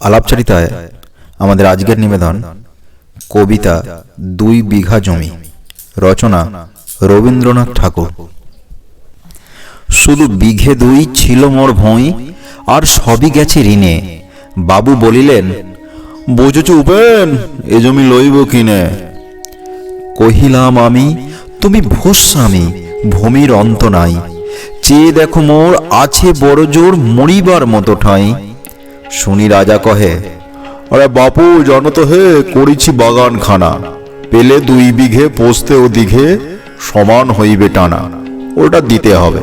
আলাপচারিতায় আমাদের আজকের নিবেদন, কবিতা দুই বিঘা জমি, রচনা রবীন্দ্রনাথ ঠাকুর। শুধু বিঘে দুই ছিল মোর ভুঁই, আর সবই গেছে ঋণে। বাবু বলিলেন, বুঝেছ উপেন, এ জমি লইব কিনে? কহিলাম, আমি, তুমি ভূস্বামী ভূমির অন্ত নাই। চেয়ে দেখো মোর আছে বড় জোর মরিবার মতো ঠাঁই। শুনি রাজা কহে, আরে বাপু, জানো তো হে, করেছি বাগান খানা পেলে দুই বিঘে, পোস্তে ও দিঘে সমান হইবে টানা। ওটা দিতে হবে।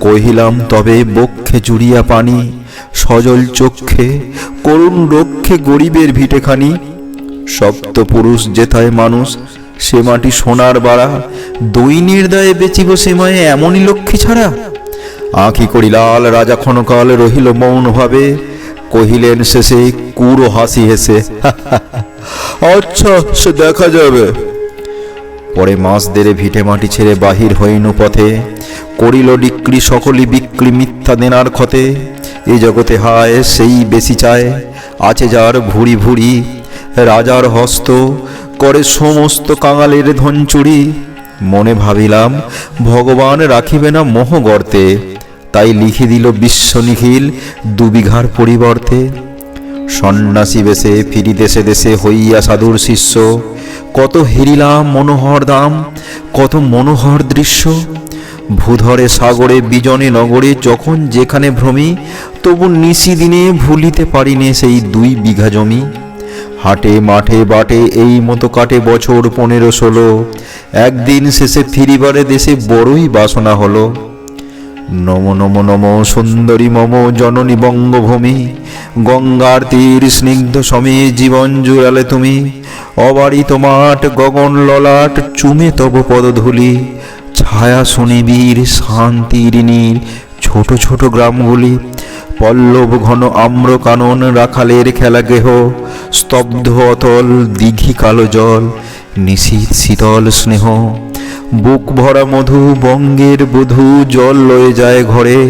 কহিলাম, তবে বক্ষে জুড়িয়া পানি, সজল চক্ষে, করুণ রক্ষে গরিবের ভিটেখানি। সপ্ত পুরুষ যেথায় মানুষ, সে মাটি সোনার বাড়া। দৈন্যের দায়ে বেচিব সে মায়ে এমনই লক্ষ্মী ছাড়া। আঁখি করি লাল রাজা ক্ষণকাল রহিল মৌন ভাবে, কহিলেন শেষে, কুড়ো হাসি হেসে। আচ্ছা সে দেখা যাবে। পরে মাস দেরে ভিটে মাটি ছেড়ে বাহির হইন পথে, করিল ডিক্রি সকলি বিক্রি মিথ্যা দেনার ক্ষতে। এ জগতে হায়, সেই বেশি চায়, আছে যার ভুরি ভুরি রাজার হস্ত, করে সমস্ত কাঙালের ধন চুরি মনে ভাবিলাম, ভগবান রাখিবে না মোহ গর্তে। তাই লিখে দিল বিশ্ব নিখিল দুবিঘার পরিবর্তে। সন্ন্যাসী বেশে ফিরি দেশে দেশে হইয়া সাধুর শিষ্য। কত হেরিলাম মনোহর দাম, কত মনোহর দৃশ্য। ভূধরে, সাগরে, বিজনে, নগরে, যখন যেখানে ভ্রমি, তবু নিশি দিনে ভুলিতে পারিনে সেই দুই বিঘা জমি। হাটে, মাঠে, বাটে, এই মতো কাটে বছর পনেরো, ষোলো। একদিন শেষে ফিরিবারে দেশে বড়ই বাসনা হলো। নম নম নম, সুন্দরী, মম, জননী বঙ্গভূমি। গঙ্গার তীর স্নিগ্ধ সমে জীবন জুড়ালে তুমি। অবারিত মাঠ, গগন ললাট, চুমে তব পদধূলি। ছায়া শনিবীর শান্তির নীর, ছোট ছোট গ্রামগুলি। পল্লব ঘন আম্র কানন রাখালের খেলা গেহ, স্তব্ধ অতল দিঘি কালো জল নিশীত শীতল স্নেহ। বুক ভরা মধু বঙ্গের বধূ জল লয়ে যায় ঘরে,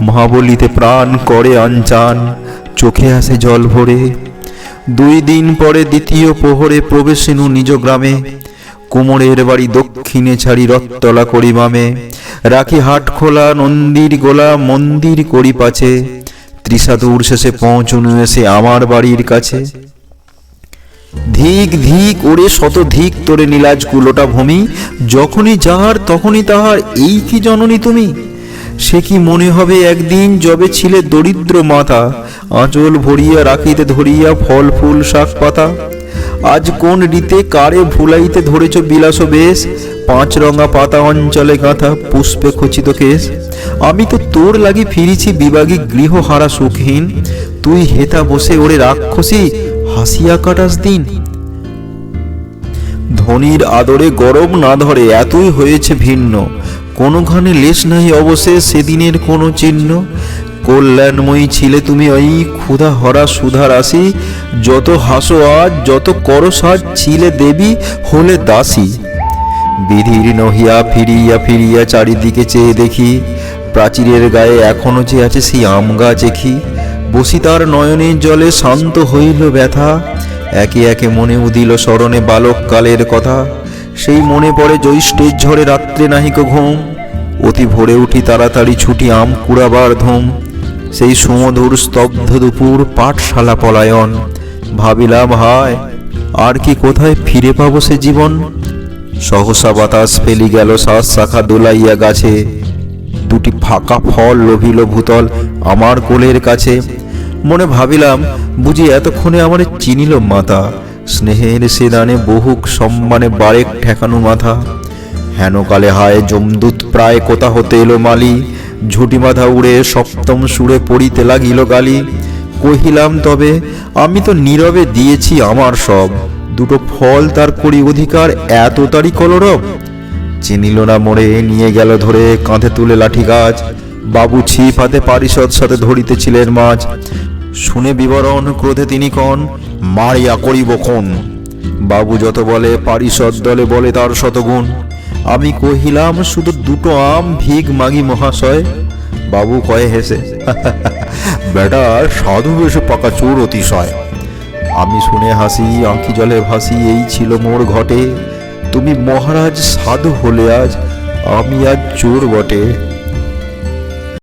মহাবলিতে প্রাণ করে আনচান চোখে আসে জল ভরে। দুই দিন পরে দ্বিতীয় প্রহরে প্রবেশিনু নিজ গ্রামে, কুমোরের বাড়ি দক্ষিণে ছাড়ি রত্তলা করি বামে রাখি হাট খোলা নন্দীর গোলা মন্দির করি পাছে ত্রিসাদুর শেষে পৌঁছনু এসে আমার বাড়ির কাছে। ধিক ধিক ওরে শত ধিক তোরে নীলাজ কুলোটা ভূমি, যখনই যাহার তখনই তাহার, এই কি জননী তুমি? সে কি মনে হবে একদিন যবে ছিলে দরিদ্র মাতা, আঁচল ভরিয়া রাখিতে ধরিয়া ফল ফুল শাক পাতা? আজ কোন রীতে কারে ভুলাইতে ধরেছ বিলাস বেশ? পাঁচ রঙা পাতা অঞ্চলে গাঁথা পুষ্পে খচিত কেশ। আমি তো তোর লাগি ফিরিছি বিবাগী গৃহহারা সুখহীন। তুই হেতা বসে ওরে রাক্ষসী, হাসিয়া কাটাস দিন। ধনির আদরে গরম না ধরে এতই হয়েছে ভিন্ন। কোনোখানে লেশ নাই অবশেষ সেদিনের কোনো চিহ্ন। কল্যাণময়ী ছিলে তুমি ওই ক্ষুধা হরা সুধা রাশি। যত হাসো আজ, যত করো ছিলে দেবী, হলে দাসী। বিধির নহিয়া ফিরিয়া ফিরিয়া চারিদিকে চেয়ে দেখি, প্রাচীরের গায়ে এখনও যে আছে সেই আম গাছ এখি বসি তার নয়নের জলে শান্ত হইল ব্যথা। একে একে মনে উদিল স্মরণে বালককালের কথা। সেই মনে পড়ে জ্যৈষ্ঠের ঝড়ে রাত্রে নাহিক ঘুম। অতি ভোরে উঠি তাড়াতাড়ি ছুটি আম কুড়াবার ধুম। সেই সুমধুর স্তব্ধ দুপুর পাঠশালা পলায়ন। ভাবিলাম, হায়, আর কি কোথায় ফিরে পাবো সে জীবন? সহসা বাতাস ফেলি গেল শ্বাস শাখা দোলাইয়া গাছে। দুটি ফাঁকা ফল লোভিল ভূতল আমার কোলের কাছে। মনে ভাবিলাম, বুঝি এতক্ষণে আমার চিনিল মাতা। স্নেহের সে দানে বহুক সম্মানে বারেক ঠেকানো মাথা। হেন কালে হায় জমদূত প্রায় কোথা হতে এলো মালি। ঝুটি মাথা উড়ে সপ্তম সুরে পড়িতে লাগিল গালি। কহিলাম, তবে আমি তো নীরবে দিয়েছি আমার সব। দুটো ফল তার করি অধিকার, এত তারি কলরব? চিনিল না মোড়ে নিয়ে গেল ধরে কাঁধে তুলে লাঠি গাছ। বাবু ছিপ হাতে পারিষদ সাথে ধরিতেছিলেন মাছ। শুনে বিবরণ ক্রোধে তিনি কন, মারিয়া করিব কোন? বাবু যত বলে, পারিষদ দলে বলে তার শতগুণ। আমি কহিলাম, শুধু দুটো আম ভিগ মাগি মহাশয়? বাবু কয়ে হেসে বেটা, সাধু বেশে পাকা চোর অতিশয়। আমি শুনে হাসি আঁকি জলে ভাসি, এই ছিল মোর ঘটে। তুমি মহারাজ সাধু হলে আজ, আমি আজ চোর বটে।